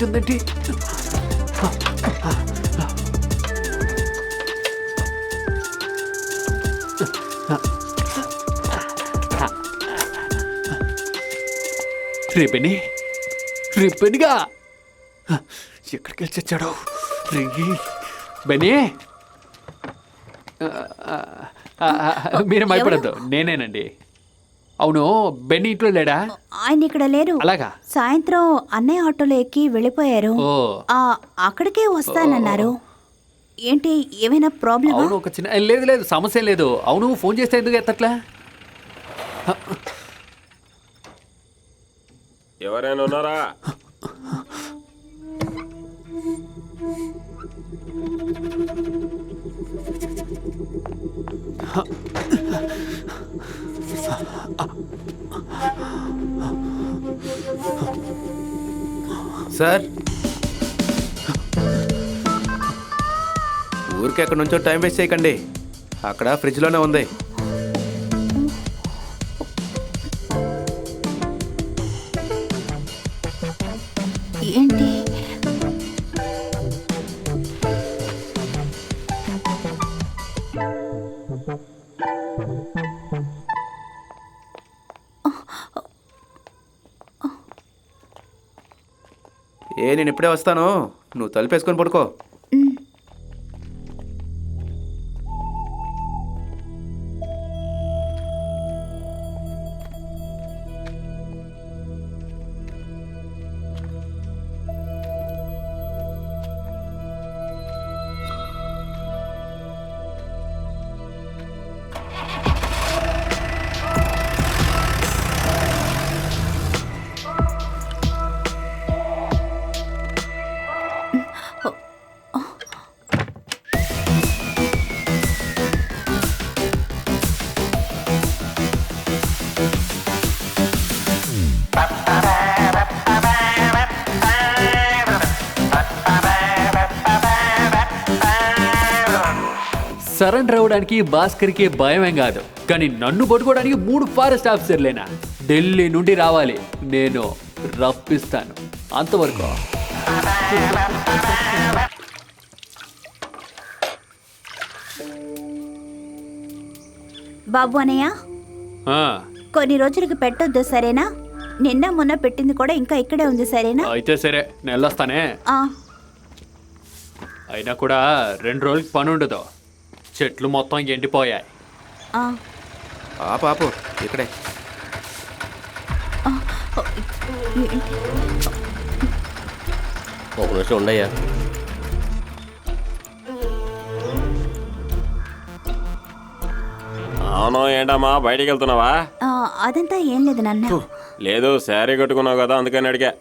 అవుతుందండి రేపెని రేపెనిగా ఎక్కడికి వెళ్ళి చచ్చాడు? రే బెనీ మీరు భయపడద్దు. నేనేనండి. అవును బెన్నీ ఇంట్లో లేడా? ఆయన ఇక్కడ లేరు. అలాగా? సాయంత్రం అన్నయ్య ఆటోలో ఎక్కి వెళ్ళిపోయారు. ఆ అక్కడికే వస్తానన్నారు. ఏంటి ఏమైనా ప్రాబ్లమ్? అవును ఒక చిన్న లేదు లేదు సమస్య లేదు. అవును ఫోన్ చేస్తే ఎందుకు ఎత్తట్లా? ఎవరైనా ఉన్నారా? సార్. ఊరికి ఎక్కడి నుంచో టైం వేస్ట్ చేయకండి. అక్కడ ఫ్రిడ్జ్లోనే ఉంది. ఏ నేను ఇప్పుడే వస్తాను. నువ్వు తలుపేసుకొని పడుకో. సరెండర్ అవ్వడానికి భాస్కర్కి భయమేం కాదు. కానీ నన్ను పట్టుకోవడానికి మూడు ఫారెస్ట్ ఆఫీసర్లేనా? ఢిల్లీ నుండి రావాలి. నేను రప్పిస్తాను. అంతవరకు. బాబు అన్నయ్య ఆ, కొన్ని రోజులకి పెట్టొద్దు సరేనా? నిన్న మొన్న పెట్టింది కూడా ఇంకా ఇక్కడే ఉంది సరేనా? అయితే సరే నేను వెళ్ళొస్తానే. ఆ, అయినా కూడా రెండు రోజులకి పని ఉండదు చెట్లు మొత్తం ఎండిపోయాయి. ఆ. ఆ పాపు ఇక్కడే? ఒక నిమిషం ఉండయ్యా. అవును ఏంటమ్మా బయటికి వెళ్తున్నావా? ఆ, అదంతా ఏం లేదు నాన్న. లేదు శారీ కట్టుకున్నావు కదా అందుకని అడిగా.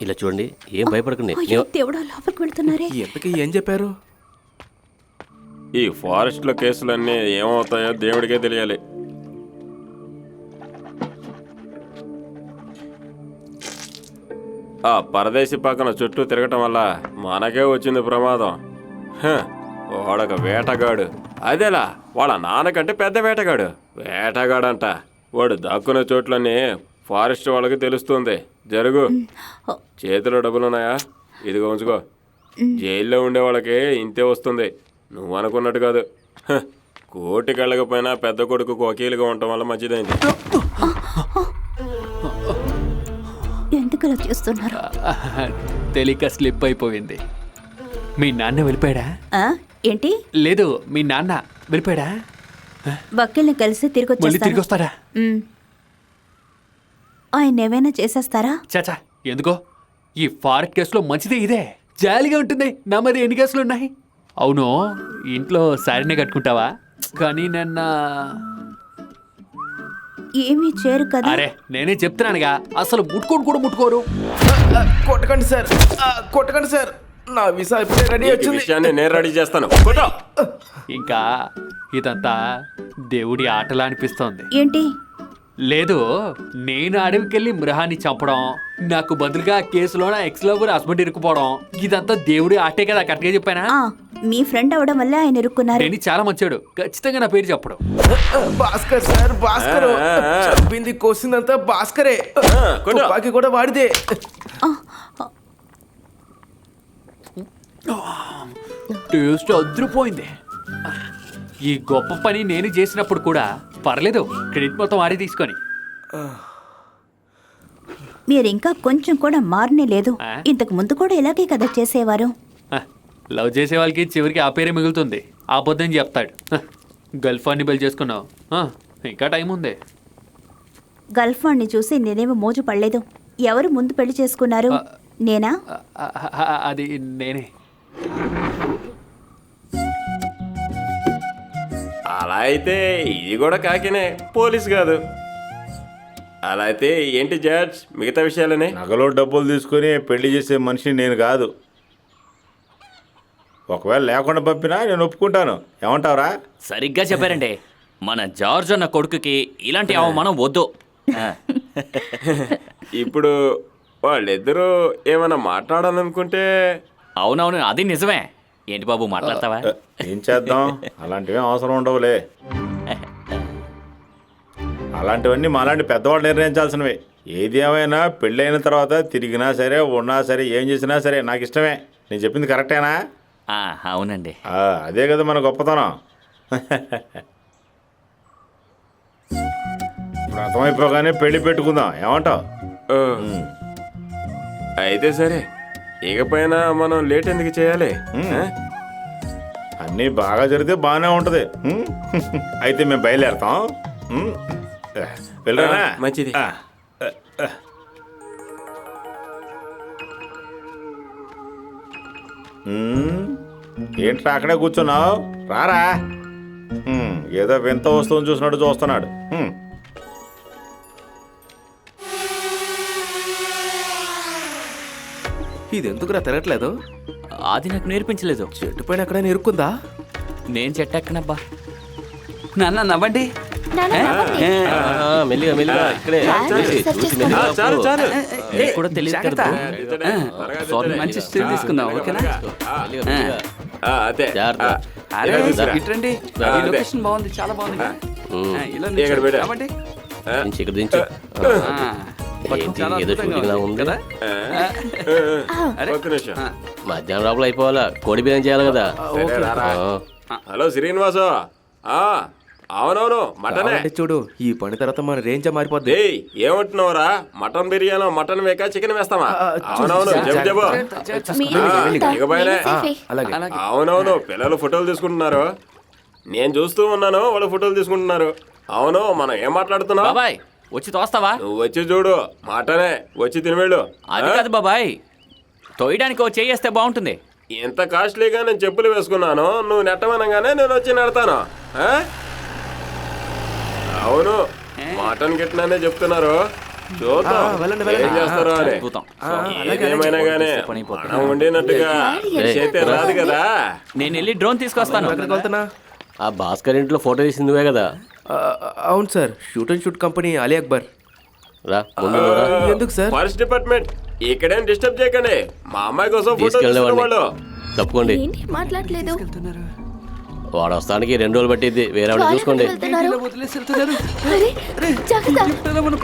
ఇలా చూడండి ఏం భయపడకండి. అయ్యో దేవుడా లోపలికి వెళ్తున్నారే. ఎంతకీ ఏం చెప్పారు? ఈ ఫారెస్ట్లో కేసులన్నీ ఏమవుతాయో దేవుడికే తెలియాలి. ఆ పరదేశి పక్కన చుట్టూ తిరగటం వల్ల మనకే వచ్చింది ప్రమాదం. వాడొక వేటగాడు. అదేలా వాళ్ళ నాన్నకంటే పెద్ద వేటగాడు. వేటగాడంట. వాడు దాక్కున్న చోట్లన్నీ ఫారెస్ట్ వాళ్ళకి తెలుస్తుంది. జరుగు. చేతిలో డబ్బులున్నాయా? ఇదిగో ఉంచుకో. జైల్లో ఉండే వాళ్ళకి ఇంతే వస్తుంది. నువ్వు అనుకున్నట్టు కాదు. హ, కోటికి వెళ్ళకపోయినా పెద్ద కొడుకు వకీలుగా ఉండటం వల్ల మంచిదైంది. ఎందుకు అలా చేస్తున్నారు? తెలియక స్లిప్ అయిపోయింది. మీ నాన్న వెళ్ళిపోయాడా? ఆ, ఏంటి? లేదు మీ నాన్న వెళ్ళిపోయాడా? వకీల్ని కలిసి తిరిగి మళ్ళీ తిరిగి వచ్చేస్తాను వస్తారా. ఆయన ఏమైనా చేసేస్తారా? చాచా ఎందుకో? ఈ ఫారెస్ట్ కేసులో మంచిదే ఇదే. జాలీగా ఉంటుంది. నా మరి ఎన్ని కేసులు ఉన్నాయి? అవును ఇంట్లో శారీనే కట్టుకుంటావా? కానీ నిన్న ఏమీ చేరు కదా? అరే నేనే చెప్తున్నానుగా అసలు ముట్టుకోను కూడా ముట్టుకోరు. కొట్టకండి సార్. కొట్టకండి సార్. నా వీసా ఇప్పుడే రెడీ ఈ వచ్చింది విషయాన్ని నేను రెడీ చేస్తాను. కొట్టో. ఇంకా ఇదంతా దేవుడి ఆటలా అనిపిస్తోంది. ఏంటి? లేదు నేను అడవికెళ్ళి మృహాన్ని చంపడం నాకు బదులుగా ఆ కేసులో నా ఎక్స్ లవర్ హస్బెండ్ ఇరుక్కుపోవడం ఇదంతా దేవుడి ఆటే కదా కరెక్ట్గా చెప్పానా? ఆ. మీ ఫ్రెండ్ అవడం వల్ల ఆయన ఇరుక్కున్నారు. డెనీ చాలా మంచాడు. ఖచ్చితంగా నా పేరు చెప్పడు. భాస్కర్ సార్ భాస్కర్. చంపింది కోసిందంతా భాస్కరే. తుపాకీ కూడా వాడిదే. టేస్ట్ అదిరిపోయింది. ఈ గొప్ప పని నేను చేసినప్పుడు కూడా పర్లేదు. క్రెడిట్ మొత్తం ఆడి తీసుకొని. మీరు ఇంకా కొంచెం కూడా మారనే లేదు? ఇంతకు ముందు కూడా ఇలాగే కదా చేసేవారు. లవ్ చేసే వాళ్ళకి చివరికి ఆ పేరే మిగులుతుంది. అబద్ధం చెప్తాడు. ఫ్రెండ్ని బెల్ చేసుకున్నావు. ఇంకా టైం ఉంది. గర్ల్ ఫ్రెండ్ని చూసి నేనేమో మోజు పడలేదు. ఎవరు ముందు పెళ్ళి చేసుకున్నారు? నేనా? అది నేనే. అలా అయితే ఇది కూడా కాకినే. పోలీస్ కాదు. అలా అయితే ఏంటి జడ్జ్ మిగతా విషయాలనే? నగలో డబ్బులు తీసుకుని పెళ్ళి చేసే మనిషి నేను కాదు. ఒకవేళ లేకుండా పంపినా నేను ఒప్పుకుంటాను. ఏమంటావురా? సరిగ్గా చెప్పారండి. మన జార్జ్ అన్న కొడుకుకి ఇలాంటి అవమానం వద్దు. ఇప్పుడు వాళ్ళిద్దరూ ఏమైనా మాట్లాడాలనుకుంటే? అవునవును అది నిజమే. ఏంటి బాబు మాట్లాడతావా? ఏ, చేద్దాం? అలాంటివి అవసరం ఉండవులే. అలాంటివన్నీ మాలాంటి పెద్దవాళ్ళు నిర్ణయించాల్సినవి. ఏది ఏమైనా పెళ్ళైన తర్వాత తిరిగినా సరే ఉన్నా సరే ఏం చేసినా సరే నాకు ఇష్టమే. నేను చెప్పింది కరెక్టేనా? అవునండి. ఆ, అదే కదా మన గొప్పతనం. ఇప్పుడు అర్థమైపోగానే పెళ్ళి పెట్టుకుందాం ఏమంటావు? అయితే సరే ఇకపైన మనం లేట్ ఎందుకు చేయాలి? అన్నీ బాగా జరిగితే బాగానే ఉంటుంది? అయితే మేము బయలుదేరతాం. ఆ, మంచిది. ఉం? ఏంట్రా అక్కడే కూర్చున్నావు? రారా. ఏదో వింత వస్తువుని చూసినట్టు చూస్తున్నాడు. ఇది ఎందుకురా తిరగట్లేదు? అది నాకు నేర్పించలేదు. చెట్టు పైన ఎక్కడైనా ఇరుక్కుందా? నేను చెట్టెక్కనబ్బా నాన్న నవ్వండి. మెల్లిగా మెల్లిగా ఇక్కడే. చాలు చాలు కూడా తెలియదు కదా. మంచి స్టిల్ తీసుకుందాం ఓకేనా? ఆ, అదే జాగ్రత్త. ఆ, అరే ఇలా తీసుకురా. ఇట్రండి ఆ, ఈ అదే. లొకేషన్ బాగుంది చాలా బాగుంది కదా? ఉం. ఆ, ఇలా ఇక్కడ నిల్చోండి. పెట్టు. నవ్వండి. ఆ, దించు ఇక్కడ దించు ఆ, ఏంటి చాలా ఏదో అద్భుతంగా షూటింగ్ లా ఉంది ఉంది కదా ఆ, అరే. ఒక్క నిమిషం ఆ, మధ్యాహ్నం లోపల అయిపోవాలా కోడి బిర్యానీ చేయాలి కదా సరే, రారా. ఆ. హలో శ్రీనివాసు ఆ, అవునవును మటనే. చూడు ఈ పని తర్వాత మన రేంజ్ మారిపోద్ది. ఏయ్ ఏమంటున్నావురా? మటన్ బిర్యానీ మటన్ వేక చికెన్ చూసి, అవునవును అలాగే. అలాగే. అవునవును పిల్లలు ఫోటోలు తీసుకుంటున్నారు. నేను చూస్తూ ఉన్నాను వాళ్ళు ఫోటోలు తీసుకుంటున్నారు. అవును మనం ఏం మాట్లాడుతున్నావు బాబాయ్ వచ్చి తోస్తావా? నువ్వు వచ్చి చూడు మటనే వచ్చి తినివెళ్ళు అది కాదు బాబాయ్ తోయడానికి ఓ చేయేస్తే బాగుంటుంది. ఇంత కాస్ట్లీగా నేను చెప్పులు వేసుకున్నాను నువ్వు నెట్టమనగానే నేను వచ్చి నెడతాను. ఆ? అవును. మటన్ గిట్లనే చెప్తున్నారు. చూద్దాం. ఏం చేస్తారో అని. గానీ. మనం చేతే రాదు కదా. నేను వెళ్ళి డ్రోన్ తీసుకొస్తాను. ఎక్కడికి వెళ్తున్నా? ఆ భాస్కర్ ఇంట్లో ఫోటో తీసింది నువ్వే కదా. ఆ, అవును sir. Shoot and shoot company Ali Akbar. రా ముందు నువ్వు రా. ఎందుకు సార్? Forest department. ఇక్కడేం డిస్టర్బ్ చేయకండి. మా అమ్మాయి కోసం ఫోటో వాళ్ళు తప్పుకోండి. ఏంటి? మాట్లాడలేదు. వాడు వస్తానికి రెండు రోజులు పట్టిద్ది. వేరే వాడిని చూసుకోండి. అరే, జాగ్రత్త.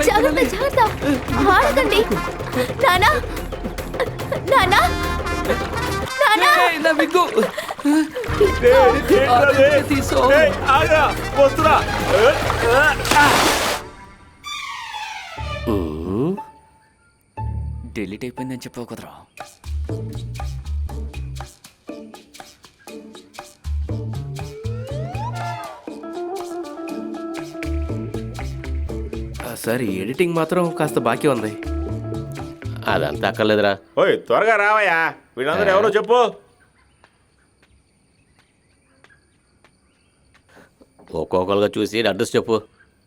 జాగ్రత్త జాగ్రత్త. నానా. నానా. నానా. డిలీట్ అయిపోయిందని చెప్పావు కుదరా. సార్ ఎడిటింగ్ మాత్రం కాస్త బాకీ ఉంది. అదంతా అక్కర్లేదురా. ఓయ్ త్వరగా రావయ్యా. వీళ్ళందరూ ఎవరో చెప్పు. ఒక్కొక్కరుగా చూసి అడ్రస్ చెప్పు.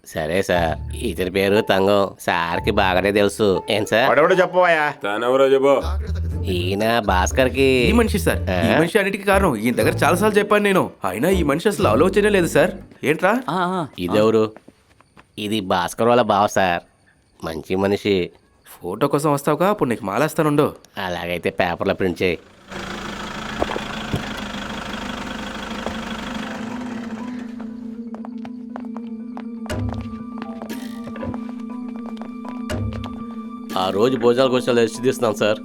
సరే సార్ ఇతని పేరు తంగం. సార్కి బాగానే తెలుసు. ఏం సార్? వాడెవడో చెప్పవయ్యా. తానెవరో చెప్పు. ఈయన భాస్కర్కి ఈ మనిషి సార్ ఈ మనిషి అన్నిటికీ కారణం. ఈయన దగ్గర చాలా సార్లు చెప్పాను నేను. అయినా ఈ మనిషి అసలు ఆలోచనే లేదు సార్. ఏంట్రా? ఆ, ఆ. ఇదెవరు? ఇది భాస్కర్ వాళ్ళ బావ సార్. మంచి మనిషి. ఫోటో కోసం వస్తావుగా? అప్పుడు నీకు మాలేస్తానుండు. అలాగైతే పేపర్లో ప్రింట్ చేయి. ఆ రోజు భోజనాల కోసం రెస్ట్ తీస్తున్నాం సార్.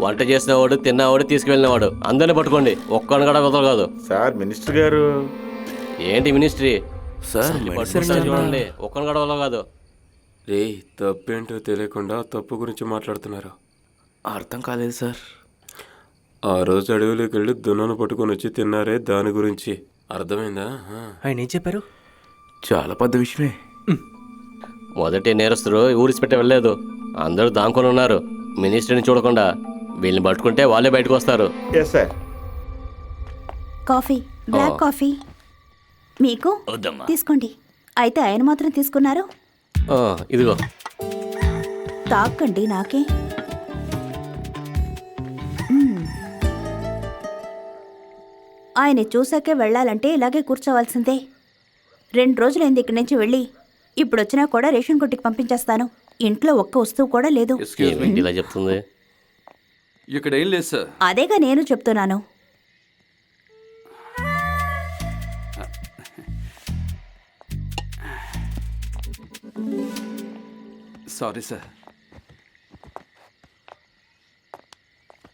వంట చేసినవాడు తిన్నవాడు తీసుకువెళ్ళినవాడు అందరిని పట్టుకోండి. ఒక్కడిని కూడా కుదరగదు సార్ మినిస్టర్ గారు. ఏంటి మినిస్ట్రీ? సార్ చూడండి. ఒక్కడిని కూడా వదలు కాదు. రే తప్పేంటో తెలియకుండా తప్పు గురించి మాట్లాడుతున్నారు. అర్థం కాలేదు సార్. ఆ రోజు అడవిలోకి వెళ్ళి దున్నను పట్టుకొని వచ్చి తిన్నారే దాని గురించి. అర్థమైందా. ఆయన ఏం చెప్పారు? చాలా పెద్ద విషయమే. మొదటి నేరస్తుడు ఊరిసిపెట్టి వెళ్ళలేదు. అందరూ దాంకొని ఉన్నారు. మినిస్ట్రీని చూడకుండా వీళ్ళని పట్టుకుంటే వాళ్ళే బయటకు వస్తారు. Coffee black coffee. మీకు వద్దమ్మా. తీసుకోండి. అయితే ఆయన మాత్రం తీసుకున్నారు. ఆ, ఇదిగో. తాకండి నాకే. మ్మ్. ఆయన చూసాకే వెళ్ళాలంటే ఇలాగే కూర్చోవాల్సిందే. రెండు రోజులైంది ఇక్కడి నుంచి వెళ్ళి. ఇప్పుడు వచ్చినా కూడా రేషన్ కొట్టుకి పంపించేస్తాను. ఇంట్లో ఒక్క వస్తువు కూడా లేదు. ఏమిటి ఇలా చెప్తుంది? ఇక్కడ ఏం లేదు సార్ అదేగా నేను చెప్తున్నాను. Sorry sir.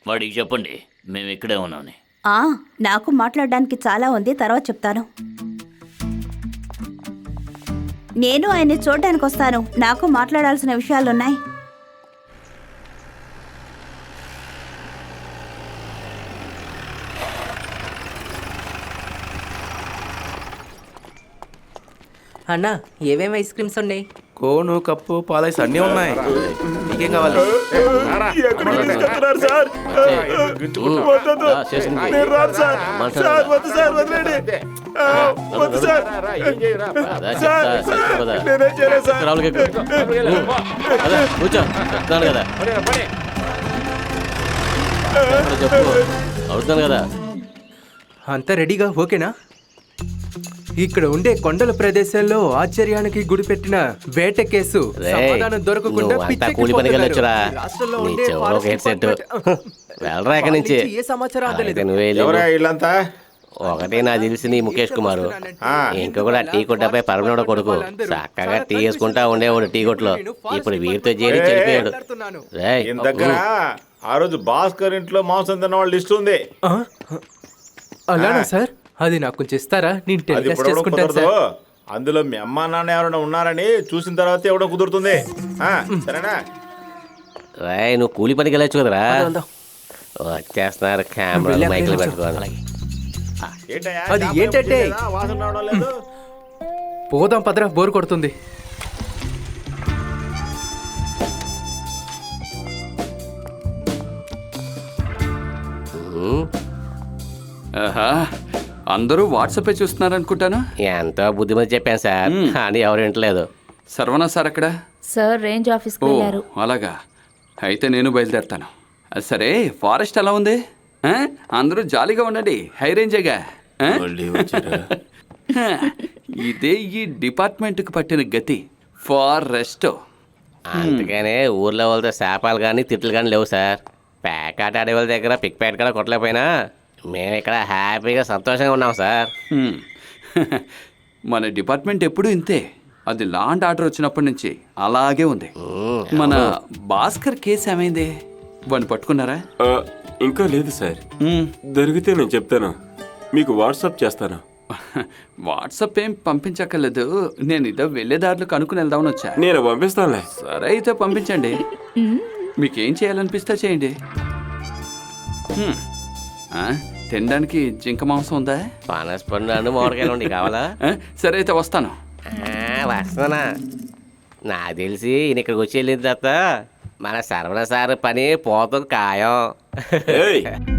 వాడికి చెప్పండి మేము ఇక్కడే ఉన్నామని. ఆ నాకు మాట్లాడడానికి చాలా ఉంది తర్వాత చెప్తాను. నేను ఆయన్ని చూడడానికి వస్తాను నాకు మాట్లాడాల్సిన విషయాలున్నాయి. అన్నా ఏమేమి ఐస్ క్రీమ్స్ ఉన్నాయి? కోను కప్పు పాలైస్ అన్నీ ఉన్నాయి. నీకేం కావాలి? కదా. చెప్పు అవుతున్నాను కదా. అంతా రెడీగా ఓకేనా? ఇక్కడ ఉండే కొండల ప్రదేశాల్లో ఆశ్చర్యానికి గుడి పెట్టిన వేట కేసు రేయ్, సమాధానం దొరకకుండా నువ్వు అంతా కూలి పనికి వెళ్ళొచ్చురా. నీ చెవులో ఒక headset. వెళ్ళరా ఇక్కడి నుంచి. ఏ సమాచారం అయితే అందలేదు నువ్వే వెళ్ళు. ఎవరా వీళ్ళంతా ఒకటి నాకు తెలిసి నీ ముఖేష్ కుమార్ ఆ. ఇంకొకటి టీ కొట్టపై పరమనోడ కొడుకు చక్కగా టీ వేసుకుంటా ఉండేవాడు టీ కొట్లో ఇప్పుడు వీరితో చేరి చెడిపోయాడు రేయ్, ఈయన దగ్గర ఆ రోజు భాస్కర్ ఇంట్లో మాంసం తిన్న వాళ్ళ లిస్ట్ ఉంది ఆ? అలానా సార్ అది నాకు కొంచెం ఇస్తారా? నేను అది టెలికాస్ట్ ఇప్పుడు చేసుకుంటాను కుదరదు. సార్. అందులో మీ అమ్మా నాన్న ఎవరైనా ఉన్నారని చూసిన తర్వాత ఎవడో కుదురుతుంది. ఆ, సరేనా? రేయ్ నువ్వు కూలి పనికి వెళ్ళొచ్చు కదరా? వెళ్దాం. వచ్చేస్తున్నారు కెమెరాలు వెళ్ళాక మైకులు వెళ్ళొచ్చు. పెట్టుకోవాలి. ఏంటయ్యా, అది ఏంటంటే- లేదా? వాసన రావడం లేదు. పోదాం పదరా బోర్ కొడుతుంది. ఆహా. అందరూ వాట్సాపే చూస్తున్నారు అనుకుంటాను ఎంతో బుద్ధిమంది చెప్పాను సార్ కానీ ఎవరు వింటలేదు. సర్వనా సార్ అక్కడ? సార్ రేంజ్ ఆఫీస్కి ఓ వెళ్ళారు. అలాగా. అయితే నేను బయలుదేరుతాను. సరే ఫారెస్ట్ ఎలా ఉంది? ఆ? అందరూ జాలీగా ఉండండి హై రేంజేగా. ఆ? ఇదే ఈ డిపార్ట్మెంట్కి పట్టిన గతి ఫారెస్ట్. అందుకనే ఊర్లో వాళ్ళతో శాపాలు కానీ తిట్లు కానీ లేవు సార్. ప్యాకాట్ ఆడే వాళ్ళ దగ్గర పిక్ ప్యాట్ కూడా కొట్టలేకపోయినా. మేము ఇక్కడ హ్యాపీగా సంతోషంగా ఉన్నాం సార్. మన డిపార్ట్మెంట్ ఎప్పుడూ ఇంతే. అది లాండ్ ఆర్డర్ వచ్చినప్పటి నుంచి అలాగే ఉంది. మన భాస్కర్ కేసు ఏమైంది? వాడిని పట్టుకున్నారా? ఇంకా లేదు సార్. దొరికితే నేను చెప్తాను. మీకు వాట్సాప్ చేస్తాను. వాట్సాప్ ఏం పంపించక్కర్లేదు. నేను ఇదో వెళ్ళే దారిలో కనుక్కుని వెళ్దామని వచ్చా. నేను పంపిస్తానులే. సరే అయితే పంపించండి. మీకేం చేయాలనిపిస్తే చేయండి. తినడానికి జింక మాంసం ఉందా? పనస్ పండు మామిడికాయలు ఉండి కావాలా? సరే అయితే వస్తాను. ఆ, వస్తానా నాకు తెలిసి ఈయన ఇక్కడికి వచ్చి వెళ్ళిన తర్వాత మన సర్వన సార్ పని పోతుంది ఖాయం ఏయ్!